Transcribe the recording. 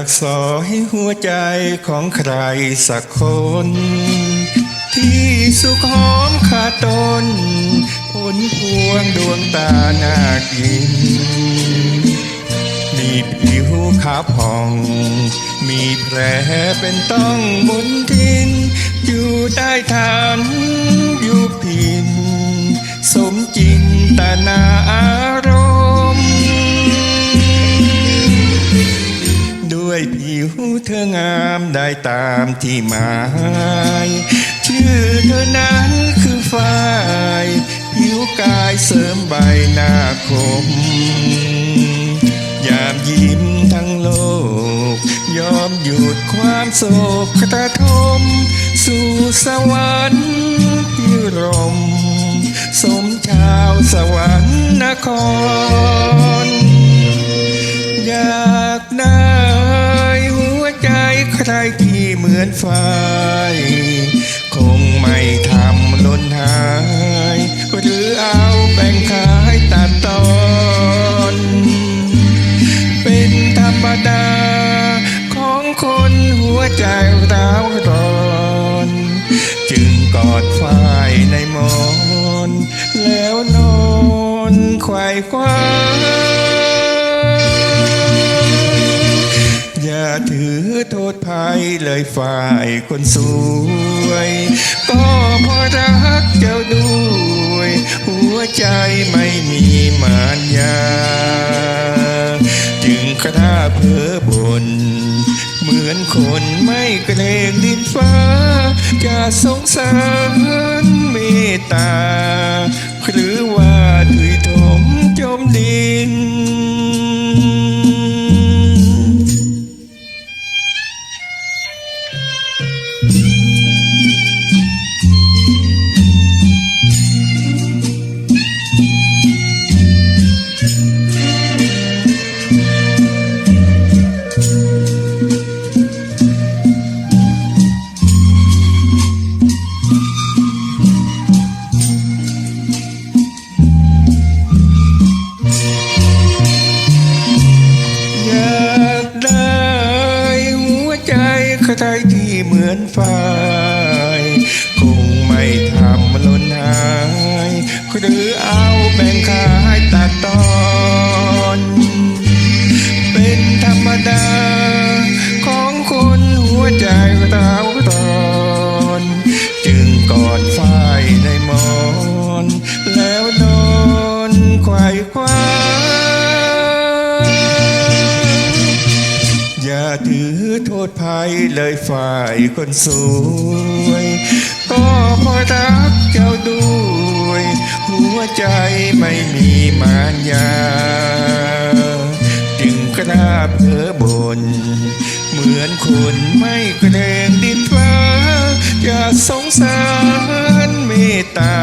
ากสอยหัวใจของใครสักคน ที่สุขหอมขาต้นผลพวงดวงตาหน่ากิน มีผิวขาผ่อง มีแผลเป็นต้องมุนทิน อยู่ใต้ฐานอยู่พิน สมจินตนาอา เธองามได้ตามที่หมาย ชื่อเธอนั้นคือฝ้ายผิวกายเสริมใบหน้าคม ยามยิ้มทั้งโลก ยอมหยุดความโศกกระทม สู่สวรรค์พิรม สมชาวสวรรค์นคร อนไฟ คงไม่ทำหล่นหาย หรือเอาแบ่งขายตัดตอน เป็นธรรมดา ของคนหัวใจร้าวร้อน จึงกอดฝ้ายในมอน แล้วนอนไขว่คว้า ถือโทษภัยเลยฝ่ายคนสวย ก็เพราะรักเจ้าด้วย หัวใจไม่มีมารยา จึงคราเพ้อบน เหมือนคนไม่เกรงดินฟ้า จะสงสารเมตตา หรือว่า ใครที่เหมือนฝ้ายคงไม่ทำหล่นหายหรือเอาแบ่งขายตัดตอนเป็นธรรมดาของคนหัวใจร้าวรอนจึงกอดฝ้ายในมอน แล้วนอนไขว่คว้าอย่า ษภัยเลยฝ่ายคนสวย ก็เพราะรักเจ้าด้วย หัวใจไม่มีมารยา จึงกราบเธอบน เหมือนคนไม่เกรงดินฟ้า อย่าสงสารเมตตา